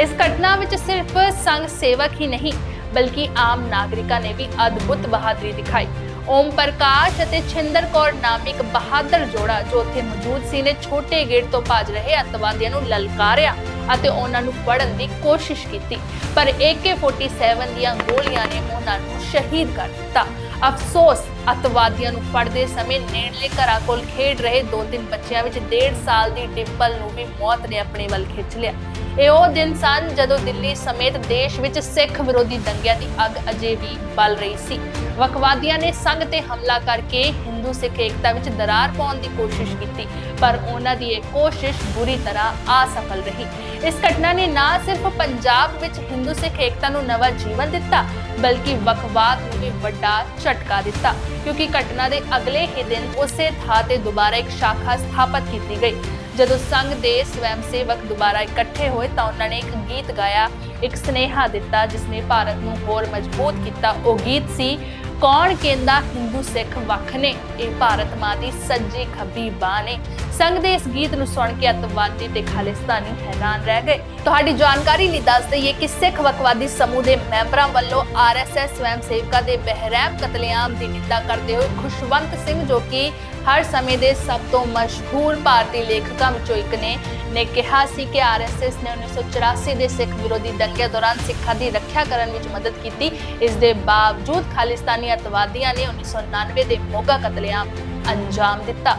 ਇਸ ਘਟਨਾ ਵਿੱਚ ਸਿਰਫ ਸੰਘ ਸੇਵਕ ਹੀ ਨਹੀਂ, ਬਲਕਿ ਆਮ ਨਾਗਰਿਕਾਂ ਨੇ ਵੀ ਅਦਭੁਤ ਬਹਾਦਰੀ ਦਿਖਾਈ। ਓਮ ਪ੍ਰਕਾਸ਼ ਅਤੇ ਛਿੰਦਰ ਕੌਰ ਨਾਮ ਇੱਕ ਬਹਾਦਰ ਜੋੜਾ ਜੋ ਉੱਥੇ ਮੌਜੂਦ ਸੀ ਨੇ ਛੋਟੇ ਗੇਟ ਤੋਂ ਭੱਜ ਰਹੇ ਅੱਤਵਾਦੀਆਂ ਨੂੰ ਲਲਕਾਰਿਆ ਅਤੇ ਉਹਨਾਂ ਨੂੰ ਫੜਨ ਦੀ ਕੋਸ਼ਿਸ਼ ਕੀਤੀ। ਪਰ AK47 ਦੀਆਂ ਗੋਲੀਆਂ ਨੇ ਉਹਨਾਂ ਨੂੰ ਸ਼ਹੀਦ ਕਰ ਦਿੱਤਾ। ਅਫਸੋਸ ਅੱਤਵਾਦੀਆਂ ਨੂੰ ਫੜਦੇ ਸਮੇਂ ਨੇੜਲੇ ਘਰਾਂ ਕੋਲ ਖੇਡ ਰਹੇ ਦੋ ਤਿੰਨ ਬੱਚਿਆਂ ਵਿੱਚ 1.5 ਸਾਲ ਦੀ ਡਿੰਪਲ ਨੂੰ ਵੀ ਮੌਤ ਨੇ ਆਪਣੇ ਵੱਲ ਖਿੱਚ ਲਿਆ। ਇਹ ਉਹ ਦਿਨ ਸਨ ਜਦੋਂ ਦਿੱਲੀ ਸਮੇਤ ਦੇਸ਼ ਵਿੱਚ ਸਿੱਖ ਵਿਰੋਧੀ ਦੰਗਿਆਂ ਦੀ ਅੱਗ ਅਜੇ ਵੀ ਬਲ ਰਹੀ ਸੀ। ਵਕਵਾਦੀਆਂ ਨੇ ਸੰਘ ਤੇ ਹਮਲਾ ਕਰਕੇ ਹਿੰਦੂ ਸਿੱਖ ਏਕਤਾ ਵਿੱਚ ਦਰਾਰ ਪਾਉਣ ਦੀ ਕੋਸ਼ਿਸ਼ ਕੀਤੀ, ਪਰ ਉਹਨਾਂ ਦੀ ਇਹ ਕੋਸ਼ਿਸ਼ ਬੁਰੀ ਤਰ੍ਹਾਂ ਅਸਫਲ ਰਹੀ। ਇਸ ਘਟਨਾ ਨੇ ਨਾ ਸਿਰਫ ਪੰਜਾਬ ਵਿੱਚ ਹਿੰਦੂ ਸਿੱਖ ਏਕਤਾ ਨੂੰ ਨਵਾਂ ਜੀਵਨ ਦਿੱਤਾ, ਬਲਕਿ ਵਕਵਾਦ ਨੂੰ ਵੀ ਵੱਡਾ ਝਟਕਾ ਦਿੱਤਾ। ਕਿਉਂਕਿ ਘਟਨਾ ਦੇ ਅਗਲੇ ਹੀ ਦਿਨ ਉਸੇ ਥਾਂ ਤੇ ਦੁਬਾਰਾ ਇੱਕ ਸ਼ਾਖਾ ਸਥਾਪਿਤ ਕੀਤੀ ਗਈ। ਜਦੋਂ ਸੰਘ ਦੇ ਸਵੈਮ ਸੇਵਕ ਦੁਬਾਰਾ ਇਕੱਠੇ ਹੋਏ ਤਾਂ ਉਹਨਾਂ ਨੇ ਇੱਕ ਗੀਤ ਗਾਇਆ, ਇੱਕ ਸਨੇਹਾ ਦਿੱਤਾ ਜਿਸ ਨੇ ਭਾਰਤ ਨੂੰ ਹੋਰ ਮਜ਼ਬੂਤ ਕੀਤਾ। ਉਹ ਗੀਤ ਸੀ, ਕੌਣ ਕਹਿੰਦਾ ਹਿੰਦੂ ਸਿੱਖ ਵੱਖ ਨੇ? ਇਹ ਭਾਰਤ ਮਾਂ ਦੀ ਸੱਜੀ ਖੱਬੀ ਬਾਹ ਨੇ। ਸੰਘ ਦੇ ਇਸ ਗੀਤ ਨੂੰ ਸੁਣ ਕੇ ਅਤਵਾਦੀ ਤੇ ਖਾਲਿਸਤਾਨੀ ਹੈਰਾਨ ਰਹਿ ਗਏ। ਤੁਹਾਡੀ ਜਾਣਕਾਰੀ ਲਈ ਦੱਸ ਦਈਏ ਕਿ ਸਿੱਖ ਵਕਵਾਦੀ ਸਮੂਹ ਦੇ ਮੈਂਬਰਾਂ ਵੱਲੋਂ ਆਰਐਸਐਸ ਸਵੈਮ ਸੇਵਕਾਂ ਦੇ ਬਹਿਰਮ ਕਤਲੇਆਮ ਦੀ ਨਿੰਦਾ ਕਰਦੇ ਹੋਏ ਖੁਸ਼ਵੰਤ ਸਿੰਘ ਜੋ ਕਿ ਹਰ ਸਮੇਂ ਦੇ ਸਭ ਤੋਂ ਮਸ਼ਹੂਰ ਭਾਰਤੀ ਲੇਖਕਾਂ ਵਿੱਚੋਂ ਇੱਕ ਨੇ ਨੇ ਕਿਹਾ ਸੀ ਕਿ ਆਰਐਸਐਸ ਨੇ 1984 ਦੇ ਸਿੱਖ ਵਿਰੋਧੀ ਦੰਗਿਆਂ ਦੌਰਾਨ ਸਿੱਖਾਂ ਦੀ ਰੱਖਿਆ ਕਰਨ ਵਿੱਚ ਮਦਦ ਕੀਤੀ। ਇਸ ਦੇ ਬਾਵਜੂਦ ਖਾਲਿਸਤਾਨੀ ਅਤਵਾਦੀਆਂ ਨੇ 1999 ਦੇ ਮੋਗਾ ਕਤਲੇਆਮ ਅੰਜਾਮ ਦਿੱਤਾ।